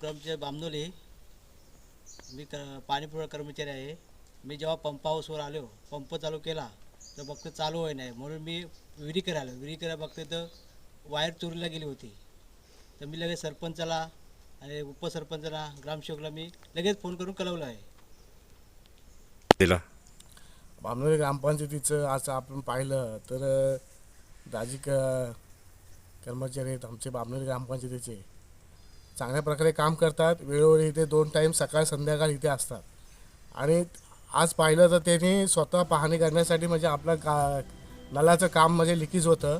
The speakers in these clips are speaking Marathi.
क्रमचे बामनोली मी क पाणी पुरवठा कर्मचारी आहे. मी जेव्हा पंप हाऊसवर आलो पंप चालू केला तर बघतो चालू होई नाही म्हणून मी विहिरी करायला विहिरी करायला बघतो तर वायर चोरीला गेली होती. तर मी लगेच सरपंचाला आणि उपसरपंचाला ग्रामसेवकला मी लगेच फोन करून कळवलं आहे. दिला. बामणोली ग्रामपंचायतीचं आज आपण पाहिलं तर दाजी क कर्मचारी आहेत आमचे बामणोली ग्रामपंचायतीचे. चांगल्या प्रकारे काम करतात. वेळोवेळी इथे दोन टाईम सकाळ संध्याकाळ इथे असतात. आणि आज पाहिलं तर त्यांनी स्वतः पाहणी करण्यासाठी म्हणजे आपलं का नलाचं काम म्हणजे लिकीज होतं.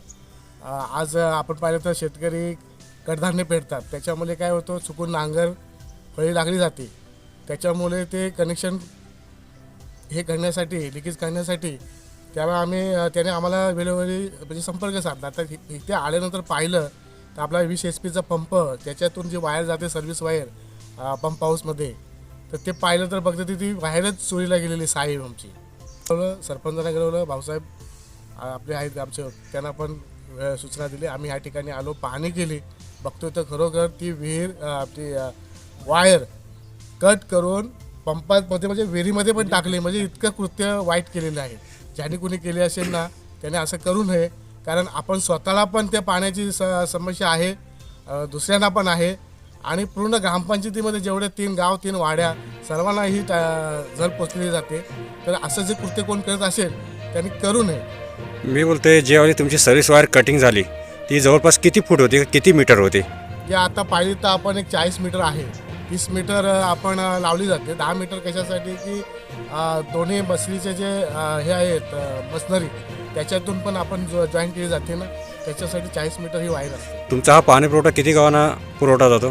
आज आपण पाहिलं तर शेतकरी कडधान्य पेरतात. त्याच्यामुळे काय होतं चुकून नांगर फळी लागली जाते. त्याच्यामुळे ते कनेक्शन हे करण्यासाठी लिकेज करण्यासाठी त्यामुळे आम्ही त्याने आम्हाला वेळोवेळी म्हणजे संपर्क साधला. तर इथे आल्यानंतर पाहिलं तर आपला वीस एच पीचा पंप त्याच्यातून जी वायर जाते सर्व्हिस वायर पंप हाऊसमध्ये तर ते पाहिलं तर बघते ती ती वायरच चोरीला गेलेली साहेब आमची. सरपंचांना कळवलं भाऊसाहेब आपले आहेत आमचे त्यांना पण सूचना दिली. आम्ही ह्या ठिकाणी आलो पाहणी केली. बघतोय तर खरोखर ती विहीर ती वायर कट करून पंपामध्ये म्हणजे विहिरीमध्ये पण टाकली. म्हणजे इतकं कृत्य वाईट केलेलं आहे. ज्याने कुणी केले असेल ना त्याने असं करू नये. कारण आपण स्वतःला पण त्या पाण्याची स समस्या आहे दुसऱ्यांना पण आहे. आणि पूर्ण ग्रामपंचायतीमध्ये जेवढे तीन गाव तीन वाड्या सर्वांना ही जर पोचलेली जाते तर असं जे कृत्य कोण करत असेल त्यांनी करू नये. मी बोलतोय जेव्हा तुमची सर्व्हिस वायर कटिंग झाली ती जवळपास किती फूट होती किती मीटर होती? जे आता पाहिली तर आपण एक चाळीस मीटर आहे. तीस मीटर आपण लावली जाते. दहा मीटर कशासाठी की दोन्ही बसरीचे जे हे आहेत मशनरी त्याच्यातून पण आपण जो जॉईन केली जाते ना त्याच्यासाठी चाळीस मीटर ही वायर असते. तुमचा हा पाणी पुरवठा किती गावांना पुरवठा जातो?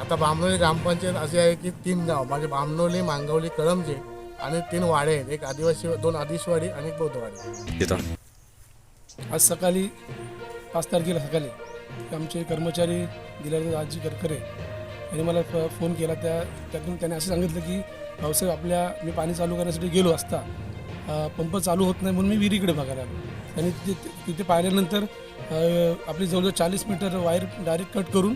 आता बामणोली ग्रामपंचायत असे आहे की तीन गाव म्हणजे बामणोली मांगवली कळमजे आणि तीन वाडे आहेत. एक आदिवासी दोन आदिवासीवाडी आणि एक बौद्धवाडी. तिथं आज सकाळी पाच तारखेला सकाळी आमचे कर्मचारी दिल्याचे आजी करकरे आणि मला फ फोन केला. त्या त्यातून त्याने असं सांगितलं की भाऊसाहेब आपल्या मी पाणी चालू करण्यासाठी गेलो असता. पंप चालू होत नाही म्हणून मी विहिरीकडे बघायला आणि तिथे तिथे पाहिल्यानंतर आपली जवळजवळ चाळीस मीटर वायर डायरेक्ट कट करून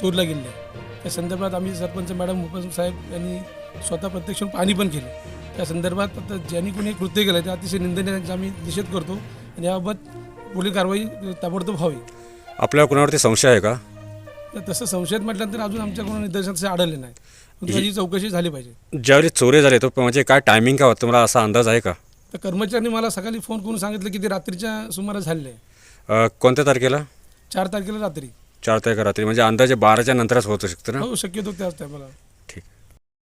चोरला गेले. आहे त्या संदर्भात आम्ही सरपंच मॅडम उपसाहेब यांनी स्वतः प्रत्यक्ष पाणी पण केलं. त्या संदर्भात आता ज्यांनी कोणी कृत्य केलं ते अतिशय निंदनीय आम्ही निषेध करतो. आणि याबाबत पुढील कारवाई ताबडतोब व्हावी आपल्याला कुणावरती संशय आहे का? तर तसं संशयात म्हटल्यानंतर अजून आमच्याकडून निदर्शनात असे आढळले नाही. पण त्याची चौकशी झाली पाहिजे. ज्यावेळी चोरी झाले तो म्हणजे काय टायमिंग काय होतं? तुम्हाला असा अंदाज आहे का? तर कर्मचाऱ्यांनी मला सकाळी फोन करून सांगितलं की ते रात्रीच्या सुमारास झालेले आहे. अ, कोणत्या तारखेला? चार तारखेला रात्री. चार तारखे रात्री. म्हणजे अंदाजे बाराच्या नंतरच होऊ शकतं ना? हो शक्यतो त्याच टायमाला